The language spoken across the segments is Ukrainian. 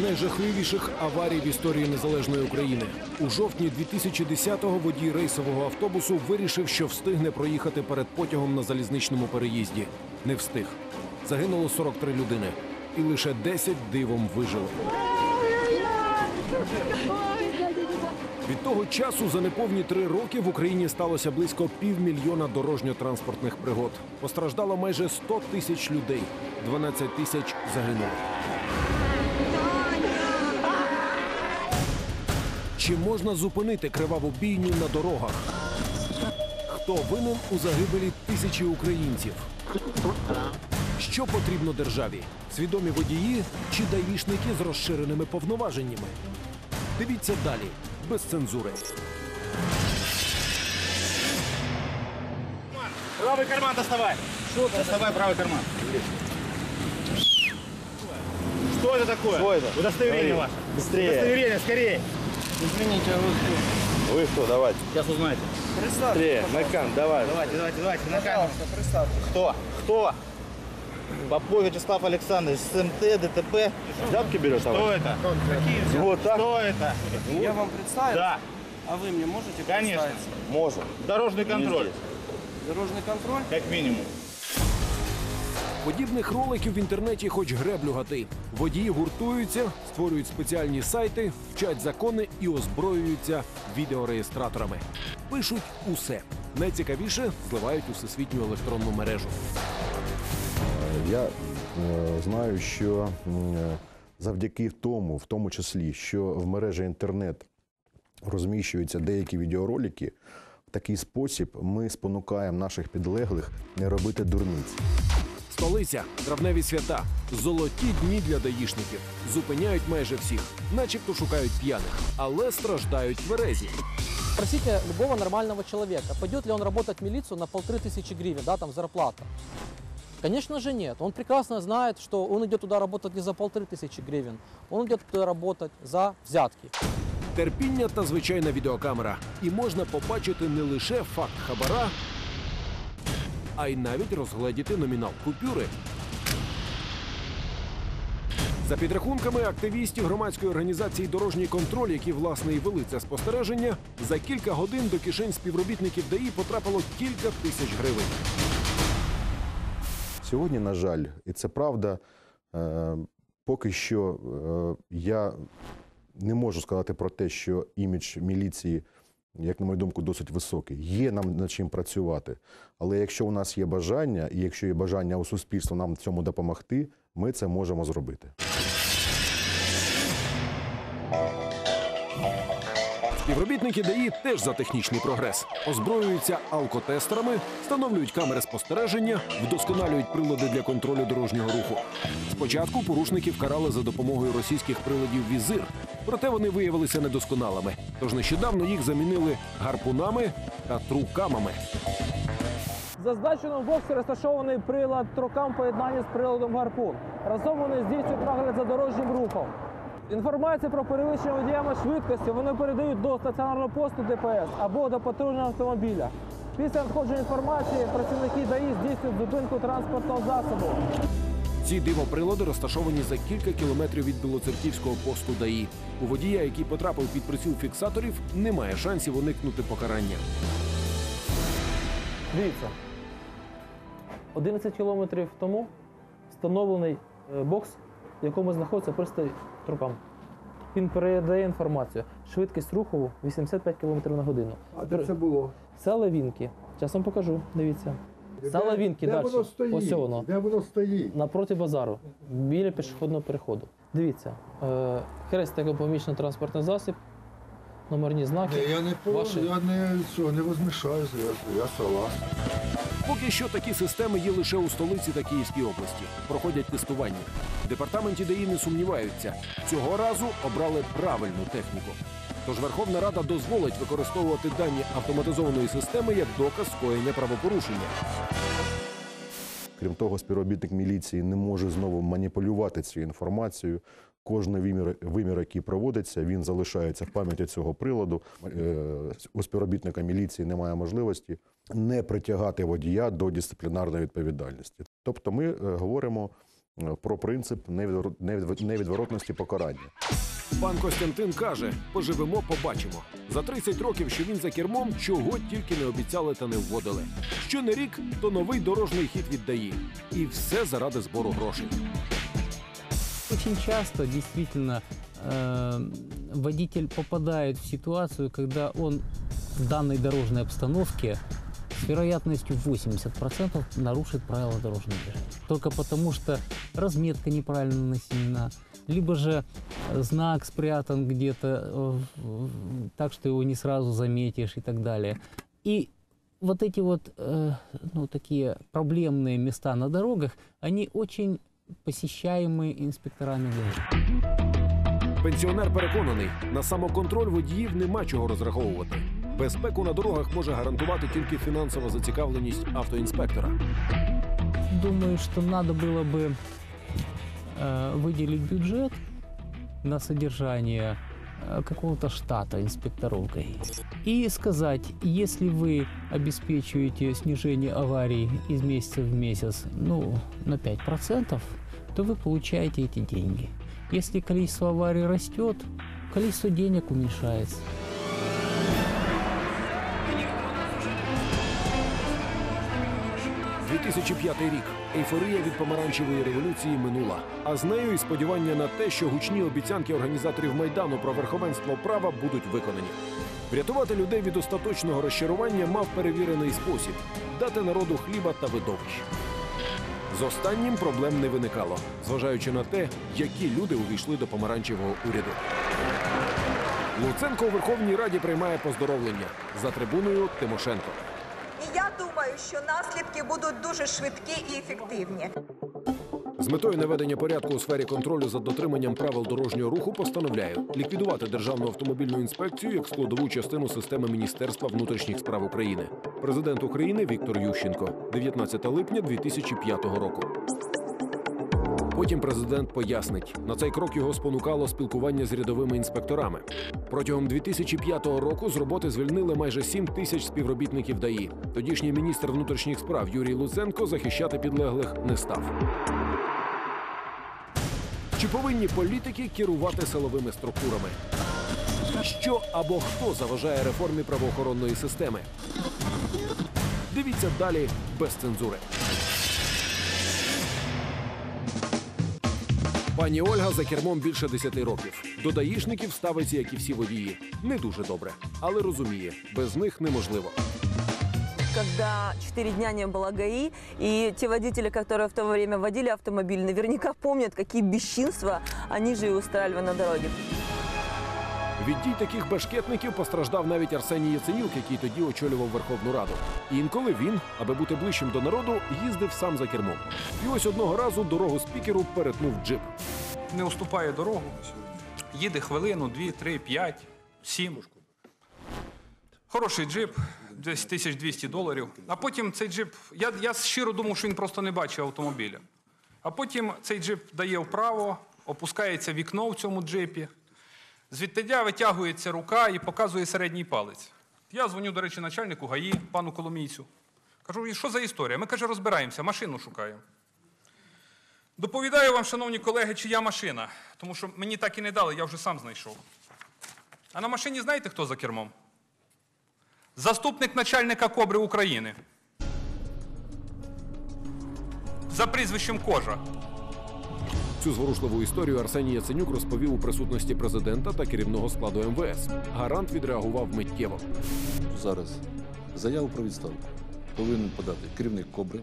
найжахливіших аварій в історії незалежної України. У жовтні 2010-го водій рейсового автобусу вирішив, що встигне проїхати перед потягом на залізничному переїзді. Не встиг. Загинуло 43 людини, і лише 10 дивом вижили. Від того часу за неповні три роки в Україні сталося близько півмільйона дорожньо-транспортних пригод. Постраждало майже 100 тисяч людей, 12 тисяч загинуло. Чи можна зупинити криваву бійню на дорогах? Хто винен у загибелі тисячі українців? Що потрібно державі? Свідомі водії чи даїшники з розширеними повноваженнями? Дивіться далі, без цензури. Правый карман доставай. Что Доставай правый карман. Что это такое? Что это? Удостоверение Говори. ваше. Быстрее. Удостоверение, скорее. Извините, а вы кто? Вы кто? Давайте. Сейчас узнаете. Быстрее, Майкан, давай. Давайте, давайте, давайте. На камеру. Кто? Кто? Попов Вячеслав Александрович, СМТ, ДТП. Взятки берешь? Кто давай? это? Вот так? Кто это? Я вам представил? Да, А вы мне можете Конечно. Можем. дорожный контроль. Дорожный контроль? Как минимум. Подібних роликів в інтернеті хоч греблю гати. Водії гуртуються, створюють спеціальні сайти, вчать закони і озброюються відеореєстраторами. Пишуть усе. Найцікавіше зливають у всесвітню електронну мережу. Я е, знаю, що е, завдяки тому, в тому числі, що в мережі інтернет розміщуються деякі відеоролики, в такий спосіб ми спонукаємо наших підлеглих не робити дурниць Столиця, травневі свята, золоті дні для даїшників. Зупиняють майже всіх, начебто шукають п'яних, але страждають тверезі. Спросите любого нормального человека, пойдет ли он работать в милицию на полторы тысячи гривен, да, там зарплата. Конечно же нет. Он прекрасно знает, что он идет туда работать не за полторы тысячи гривен, он идет туда работать за взятки. Терпіння та звичайна відеокамера. І можна побачити не лише факт хабара, а й навіть розгледіти номінал купюри. За підрахунками активістів громадської організації Дорожній контроль, які власне і вели це спостереження, за кілька годин до кишень співробітників ДАІ потрапило кілька тисяч гривень. Сьогодні, на жаль, і це правда, е, поки що е, я не можу сказати про те, що імідж міліції, як на мою думку, досить високий. Є нам над чим працювати. Але якщо у нас є бажання, і якщо є бажання у суспільства нам цьому допомогти, ми це можемо зробити. Співробітники ДАІ теж за технічний прогрес. Озброюються алкотестерами, встановлюють камери спостереження, вдосконалюють прилади для контролю дорожнього руху. Спочатку порушників карали за допомогою російських приладів візир, проте вони виявилися недосконалими. Тож нещодавно їх замінили гарпунами та трукамами. В зазначеному боксі розташований прилад трукам поєднання з приладом гарпун. Разом вони здійснюють нагляд за дорожнім рухом. Інформація про перевищення водіями швидкості вони передають до стаціонарного посту ДПС або до патрульного автомобіля. Після надходження інформації працівники ДАІ здійснюють зупинку транспортного засобу. Ці дивоприлади розташовані за кілька кілометрів від Білоцерківського посту ДАІ. У водія, який потрапив під приціл фіксаторів, немає шансів уникнути покарання. Дивіться, 11 кілометрів тому встановлений е, бокс, в якому знаходиться пристрій трукам. Він передає інформацію. Швидкість руху 85 км на годину. А де це було? Це лавінки. Вам покажу. Дивіться. Це Де- лавінки де далі. воно стоїть? Ось воно. Де воно стоїть? Напроти базару, біля пішохідного переходу. Дивіться, е, хрестик помічний транспортний засіб, номерні знаки. Я не Ваші? я не, цього, не возмішаюся, я, я согласен. Поки що такі системи є лише у столиці та Київській області. Проходять тестування. Департаменті ДАІ не сумніваються. Цього разу обрали правильну техніку. Тож Верховна Рада дозволить використовувати дані автоматизованої системи як доказ скоєння правопорушення. Крім того, співробітник міліції не може знову маніпулювати цією інформацією. Кожний вимір, вимір, який проводиться, він залишається в пам'яті цього приладу. Е, У співробітника міліції немає можливості не притягати водія до дисциплінарної відповідальності. Тобто, ми е, говоримо е, про принцип невідвор- невідвор- невідворотності покарання. Пан Костянтин каже: поживемо, побачимо. За 30 років, що він за кермом, чого тільки не обіцяли та не вводили. Що не рік, то новий дорожній хід віддає. І все заради збору грошей. Очень часто действительно э, водитель попадает в ситуацию, когда он в данной дорожной обстановке с вероятностью 80% нарушит правила дорожного движения. Только потому, что разметка неправильно нанесена, либо же знак спрятан где-то э, так, что его не сразу заметишь и так далее. И вот эти вот э, ну, такие проблемные места на дорогах, они очень посещаемые инспекторами ГАИ. Пенсіонер переконаний, на самоконтроль водіїв нема чого розраховувати. Безпеку на дорогах може гарантувати тільки фінансова зацікавленість автоінспектора. Думаю, что надо было бы э, выделить бюджет на содержание э, какого-то штата инспекторов ГАИ. И сказать, если вы обеспечиваете снижение аварий из месяца в месяц ну, на 5%, то вы получаете эти деньги. Если количество аварий растет, количество денег уменьшается. – 2005 рік. Ейфорія від помаранчевої революції минула. А з нею і сподівання на те, що гучні обіцянки організаторів майдану про верховенство права будуть виконані. Врятувати людей від остаточного розчарування мав перевірений спосіб дати народу хліба та видовищ. З останнім проблем не виникало, зважаючи на те, які люди увійшли до помаранчевого уряду. Луценко у Верховній Раді приймає поздоровлення за трибуною Тимошенко. І я думаю, що наслідки будуть дуже швидкі і ефективні. З метою наведення порядку у сфері контролю за дотриманням правил дорожнього руху постановляю ліквідувати Державну автомобільну інспекцію як складову частину системи Міністерства внутрішніх справ України. Президент України Віктор Ющенко, 19 липня 2005 року. Потім президент пояснить, на цей крок його спонукало спілкування з рядовими інспекторами. Протягом 2005 року з роботи звільнили майже 7 тисяч співробітників ДАІ. Тодішній міністр внутрішніх справ Юрій Луценко захищати підлеглих не став. Чи повинні політики керувати силовими структурами? Що або хто заважає реформі правоохоронної системи? Дивіться далі без цензури. Пані Ольга за кермом більше 10 років. До даїшників ставиться, як і всі водії. Не дуже добре, але розуміє, без них неможливо. когда 4 дня не было ГАИ, и те водители, которые в то время водили автомобиль, наверняка помнят, какие бесчинства они же и устраивали на дороге. Від дій таких бешкетників постраждав навіть Арсеній Яценюк, який тоді очолював Верховну Раду. І інколи він, аби бути ближчим до народу, їздив сам за кермом. І ось одного разу дорогу спікеру перетнув джип. Не уступає дорогу. Їде хвилину, дві, три, п'ять, сім. Хороший джип, десь 1200 доларів. А потім цей джип. Я, я щиро думав, що він просто не бачив автомобіля. А потім цей джип дає вправо, опускається вікно в цьому джипі. Звідтидя витягується рука і показує середній палець. Я дзвоню, до речі, начальнику ГАІ, пану Коломійцю. Кажу, «І що за історія? Ми каже, розбираємося, машину шукаємо. Доповідаю вам, шановні колеги, чия машина, тому що мені так і не дали, я вже сам знайшов. А на машині знаєте, хто за кермом? Заступник начальника Кобри України. За прізвищем Кожа. Цю зворушливу історію Арсеній Яценюк розповів у присутності президента та керівного складу МВС. Гарант відреагував миттєво. зараз заяву про відставку повинен подати керівник Кобри,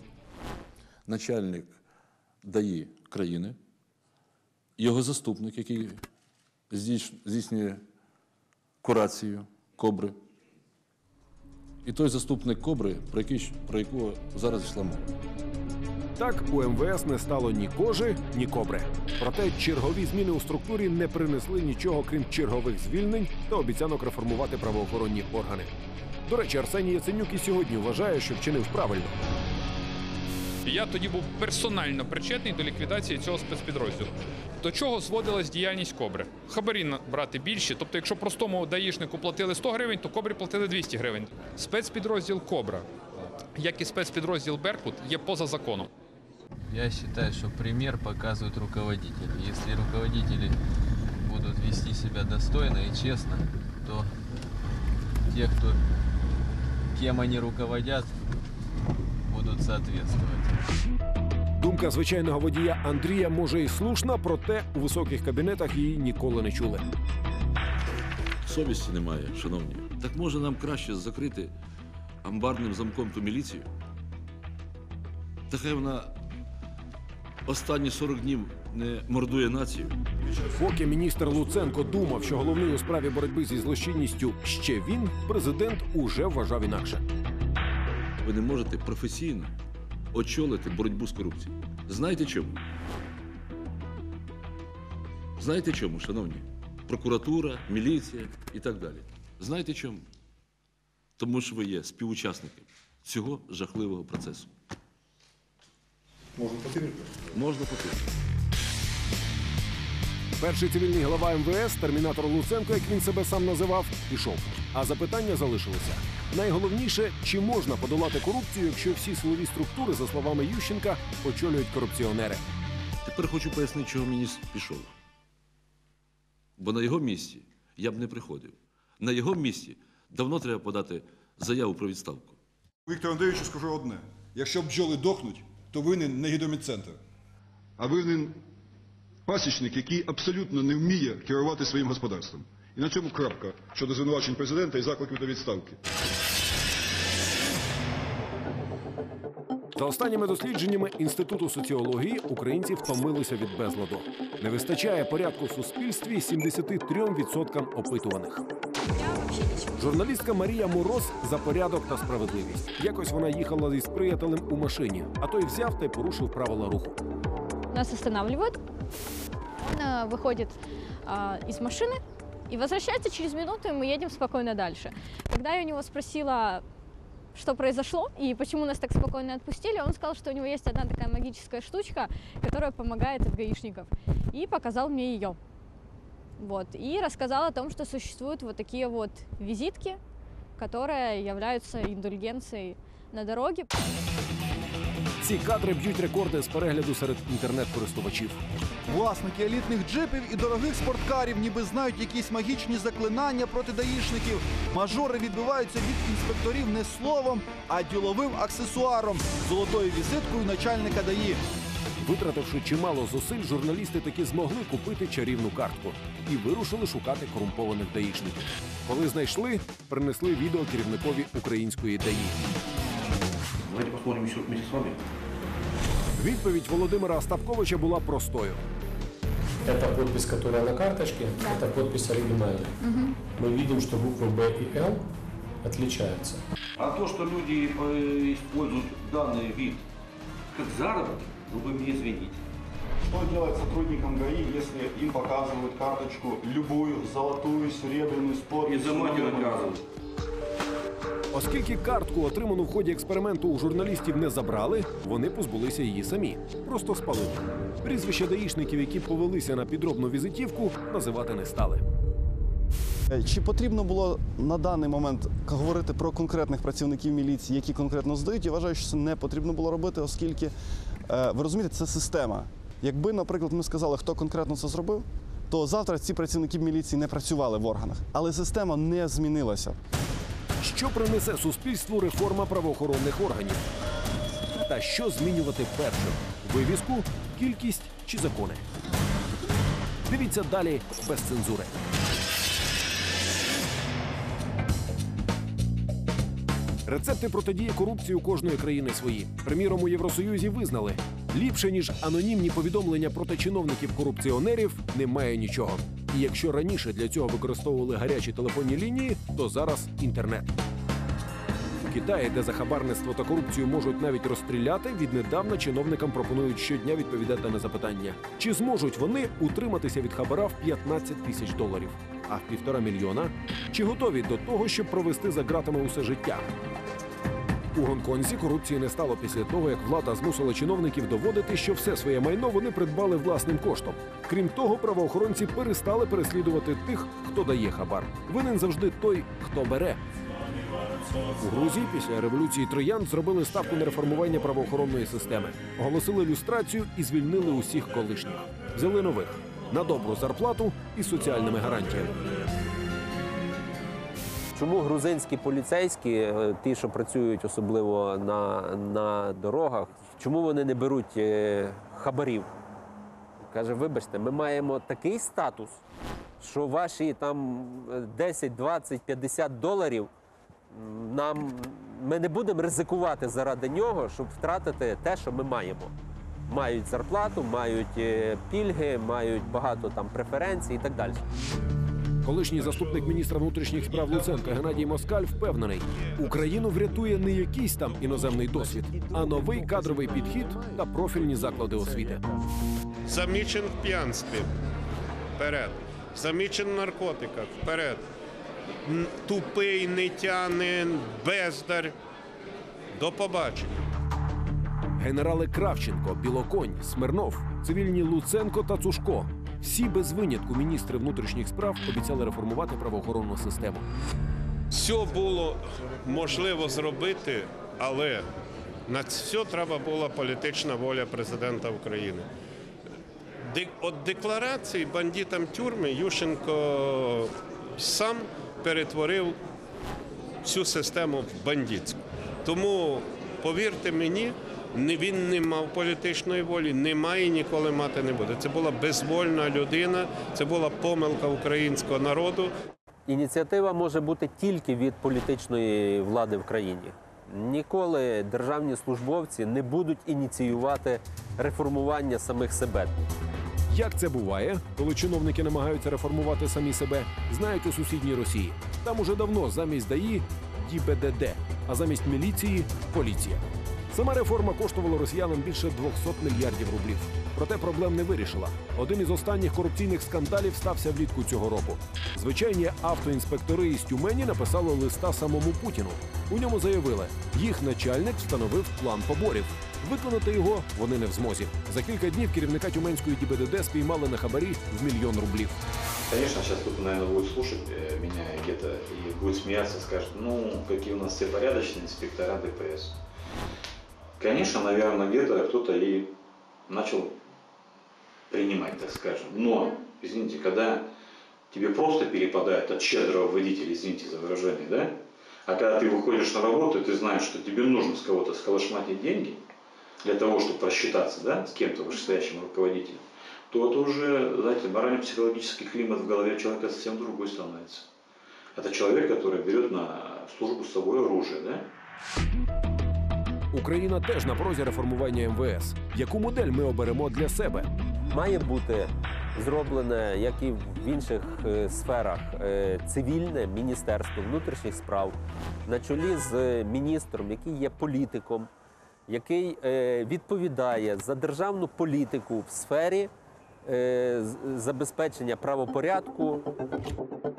начальник ДАІ країни, його заступник, який здійснює курацію Кобри, і той заступник Кобри, про, який, про якого зараз йшла мова. Так у МВС не стало ні кожи, ні кобри. Проте чергові зміни у структурі не принесли нічого, крім чергових звільнень та обіцянок реформувати правоохоронні органи. До речі, Арсеній Яценюк і сьогодні вважає, що вчинив правильно. Я тоді був персонально причетний до ліквідації цього спецпідрозділу. До чого зводилась діяльність Кобри? Хабарі брати більші. Тобто, якщо простому даїшнику платили 100 гривень, то Кобрі платили 200 гривень. Спецпідрозділ Кобра, як і спецпідрозділ Беркут, є поза законом. Я считаю, что пример показывают руководители. Если руководители будут вести себя достойно и честно, то те, кто кем они руководят, будут соответствовать. Думка звичайного водія Андрія може і слушна, проте у високих кабінетах її ніколи не чули. Совісті немає, шановні. Так може нам краще закрити амбарним замком ту міліцію? Та хай вона останні 40 днів не мордує націю. Поки міністр Луценко думав, що головний у справі боротьби зі злочинністю ще він, президент уже вважав інакше. Ви не можете професійно очолити боротьбу з корупцією. Знаєте чому? Знаєте чому, шановні? Прокуратура, міліція і так далі. Знаєте чому? Тому що ви є співучасником цього жахливого процесу. Можна повірити. Можна повірити. Перший цивільний глава МВС, термінатор Луценко, як він себе сам називав, пішов. А запитання залишилося. Найголовніше, чи можна подолати корупцію, якщо всі силові структури, за словами Ющенка, очолюють корупціонери. Тепер хочу пояснити, чого міністр пішов. Бо на його місці я б не приходив. На його місці давно треба подати заяву про відставку. Віктору Андрійовичу скажу одне: якщо бджоли дохнуть, то винен не гідромедцентр, а винен пасічник, який абсолютно не вміє керувати своїм господарством. І на цьому крапка щодо звинувачень президента і закликів до відставки. За останніми дослідженнями Інституту соціології українці втомилися від безладу. Не вистачає порядку в суспільстві 73% опитуваних. Журналістка Марія Мороз за порядок та справедливість. Якось вона їхала із приятелем у машині, а той взяв та й порушив правила руху. Нас останавливают. Он э, выходит а, из машины И возвращается через минуту, и мы едем спокойно дальше. Когда я у него спросила, что произошло и почему нас так спокойно отпустили, он сказал, что у него есть одна такая магическая штучка, которая помогает от гаишников, и показал мне ее. Вот. И рассказал о том, что существуют вот такие вот визитки, которые являются индульгенцией на дороге. Ці кадри б'ють рекорди з перегляду серед інтернет-користувачів. Власники елітних джипів і дорогих спорткарів ніби знають якісь магічні заклинання проти даїшників. Мажори відбиваються від інспекторів не словом, а діловим аксесуаром золотою візиткою начальника ДАІ. Витративши чимало зусиль, журналісти таки змогли купити чарівну картку і вирушили шукати корумпованих даїшників. Коли знайшли, принесли відео керівникові української ДАІ. Давайте посмотрим еще вместе с вами. Відповідь Володимира Остапковича була простою. Это подпись, которая на карточке, это подпись оригинальная. Мы видим, что буквы Б и Л отличаются. А то, что люди э, используют данный вид как заработок, ну вы мне извините. Что делать сотрудникам ГАИ, если им показывают карточку любую, золотую, серебряную, с подписью? Изымать и наказывать. Оскільки картку, отриману в ході експерименту, у журналістів не забрали, вони позбулися її самі. Просто спалили. Прізвища даїшників, які повелися на підробну візитівку, називати не стали. Е, Чи потрібно було на даний момент говорити про конкретних працівників міліції, які конкретно здають? Я вважаю, що це не потрібно було робити, оскільки е, ви розумієте, це система. Якби, наприклад, ми сказали, хто конкретно це зробив, то завтра ці працівники міліції не працювали в органах. Але система не змінилася. Що принесе суспільству реформа правоохоронних органів? Та що змінювати першим? Вивіску, кількість чи закони? Дивіться далі без цензури. Рецепти протидії корупції у кожної країни свої. Приміром, у Євросоюзі визнали, ліпше ніж анонімні повідомлення проти чиновників-корупціонерів немає нічого. І якщо раніше для цього використовували гарячі телефонні лінії, то зараз інтернет. В Китаї, де за хабарництво та корупцію можуть навіть розстріляти, віднедавна чиновникам пропонують щодня відповідати на запитання, чи зможуть вони утриматися від хабара в 15 тисяч доларів, а в півтора мільйона чи готові до того, щоб провести за ґратами усе життя. У Гонконзі корупції не стало після того, як влада змусила чиновників доводити, що все своє майно вони придбали власним коштом. Крім того, правоохоронці перестали переслідувати тих, хто дає хабар. Винен завжди той, хто бере. У Грузії після революції троянд зробили ставку на реформування правоохоронної системи, оголосили люстрацію і звільнили усіх колишніх. Взяли нових на добру зарплату і соціальними гарантіями. Чому грузинські поліцейські, е, ті, що працюють особливо на, на дорогах, чому вони не беруть е, хабарів? Каже, вибачте, ми маємо такий статус, що ваші там е, 10, 20, 50 доларів нам ми не будемо ризикувати заради нього, щоб втратити те, що ми маємо. Мають зарплату, мають е, пільги, мають багато там преференцій і так далі. Колишній заступник міністра внутрішніх справ Луценка Геннадій Москаль впевнений, Україну врятує не якийсь там іноземний досвід, а новий кадровий підхід та профільні заклади освіти. Замічен в п'янстві. Вперед. Замічен в наркотиках. Вперед. Тупий, нетянин, бездар. До побачення. Генерали Кравченко, Білоконь, Смирнов, цивільні Луценко та Цушко. Всі без винятку міністри внутрішніх справ обіцяли реформувати правоохоронну систему. Все було можливо зробити, але на все треба була політична воля президента України. От декларації бандитам тюрми Ющенко сам перетворив всю систему в бандитську. Тому, повірте мені, він не мав політичної волі, не має і ніколи мати не буде. Це була безвольна людина, це була помилка українського народу. Ініціатива може бути тільки від політичної влади в країні. Ніколи державні службовці не будуть ініціювати реформування самих себе. Як це буває, коли чиновники намагаються реформувати самі себе, знають у сусідній Росії. Там уже давно замість ДАІ ДІБДД, а замість міліції поліція. Сама реформа коштувала росіянам більше 200 мільярдів рублів. Проте проблем не вирішила. Один із останніх корупційних скандалів стався влітку цього року. Звичайні автоінспектори із Тюмені написали листа самому Путіну. У ньому заявили, їх начальник встановив план поборів. Виконати його вони не в змозі. За кілька днів керівника тюменської ДІБДД спіймали на хабарі в мільйон рублів. Конечно, сейчас кто-то, наверное, будет слушать э, меня где-то и будет смеяться, скажет, ну, какие у нас все порядочные инспектора ДПС. Конечно, наверное, где-то кто-то и начал принимать, так скажем. Но, извините, когда тебе просто перепадает от щедрого водителя, извините за выражение, да? А когда ты выходишь на работу, и ты знаешь, что тебе нужно с кого-то сколошматить деньги для того, чтобы просчитаться, да, с кем-то вышестоящим руководителем, то это уже, знаете, морально-психологический климат в голове человека совсем другой становится. Это человек, который берет на службу с собой оружие, да? Україна теж на прозі реформування МВС. Яку модель ми оберемо для себе? Має бути зроблене, як і в інших е, сферах, е, цивільне міністерство внутрішніх справ на чолі з міністром, який є політиком, який е, відповідає за державну політику в сфері е, забезпечення правопорядку,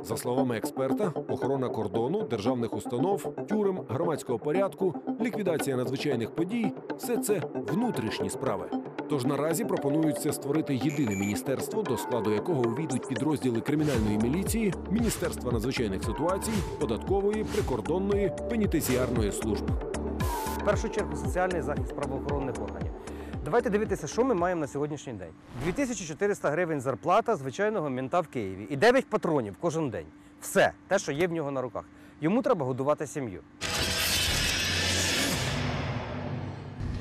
За словами експерта, охорона кордону, державних установ, тюрем, громадського порядку, ліквідація надзвичайних подій все це внутрішні справи. Тож наразі пропонується створити єдине міністерство, до складу якого увійдуть підрозділи кримінальної міліції, міністерства надзвичайних ситуацій, податкової, прикордонної, пенітенціарної служб. В першу чергу соціальний захист правоохоронних органів. Давайте дивитися, що ми маємо на сьогоднішній день. 2400 гривень зарплата звичайного мента в Києві і 9 патронів кожен день. Все, те, що є в нього на руках. Йому треба годувати сім'ю.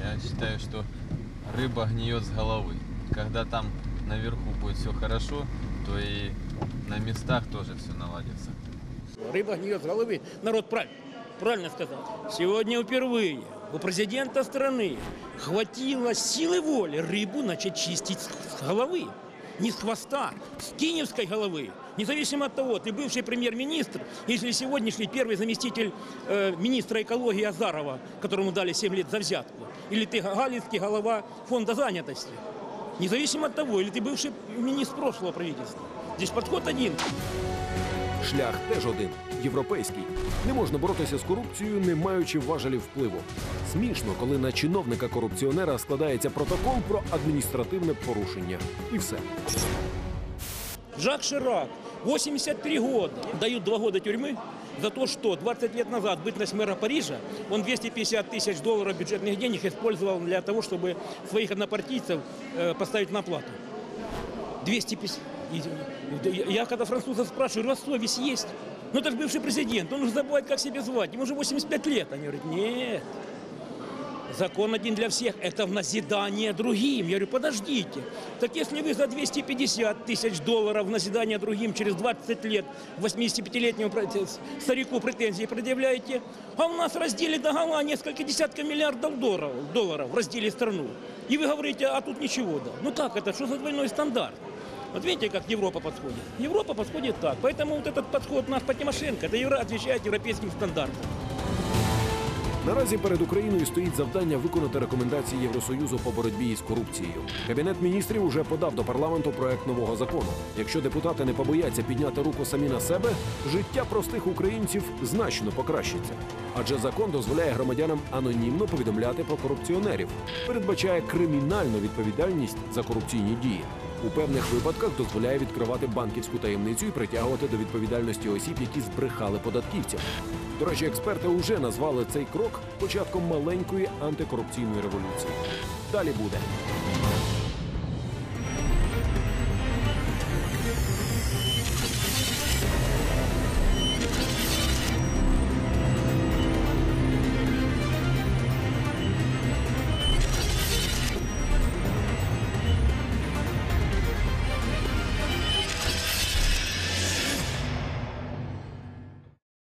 Я считаю, что рыба гниет с головы. Когда там наверху будет все хорошо, то и на местах тоже все наладится. Рыба гниет с головы. Народ правильно, правильно сказал. Сегодня впервые У президента страны хватило силы воли рыбу начать чистить с головы. Не с хвоста, с киневской головы. Независимо от того, ты бывший премьер-министр, если сегодняшний первый заместитель э, министра экологии Азарова, которому дали 7 лет за взятку, или ты галицкий голова фонда занятости. Независимо от того, или ты бывший министр прошлого правительства. Здесь подход один. Шлях теж один європейський. Не можна боротися з корупцією, не маючи важелів впливу. Смішно, коли на чиновника корупціонера складається протокол про адміністративне порушення. І все. Жак Ширак, 83 года, дают два года тюрьмы, за то, что 20 лет назад, бытность мэра Парижа, он 250 тысяч долларов бюджетных денег использовал для того, чтобы своих однопартийцев э, поставить на плату. 250. Я когда французов спрашиваю, у вас совесть есть? Ну, это же бывший президент, он уже забывает, как себя звать. Ему уже 85 лет. Они говорят, нет, закон один для всех. Это в назидание другим. Я говорю, подождите. Так если вы за 250 тысяч долларов в назидание другим через 20 лет 85-летнему пр- старику претензии предъявляете, а у нас раздели догола несколько десятков миллиардов долларов, долларов раздели страну. И вы говорите, а тут ничего, да. Ну как это? Что за двойной стандарт? Вот видите, как Европа подходит? Европа подходит так. Поэтому вот этот подход наш по Тимошенко, это евро, отвечает европейским стандартам. Наразі перед Україною стоїть завдання виконати рекомендації Євросоюзу по боротьбі із корупцією. Кабінет міністрів уже подав до парламенту проект нового закону. Якщо депутати не побояться підняти руку самі на себе, життя простих українців значно покращиться. Адже закон дозволяє громадянам анонімно повідомляти про корупціонерів, передбачає кримінальну відповідальність за корупційні дії. У певних випадках дозволяє відкривати банківську таємницю і притягувати до відповідальності осіб, які збрехали податківцям. До речі, експерти вже назвали цей крок початком маленької антикорупційної революції. Далі буде.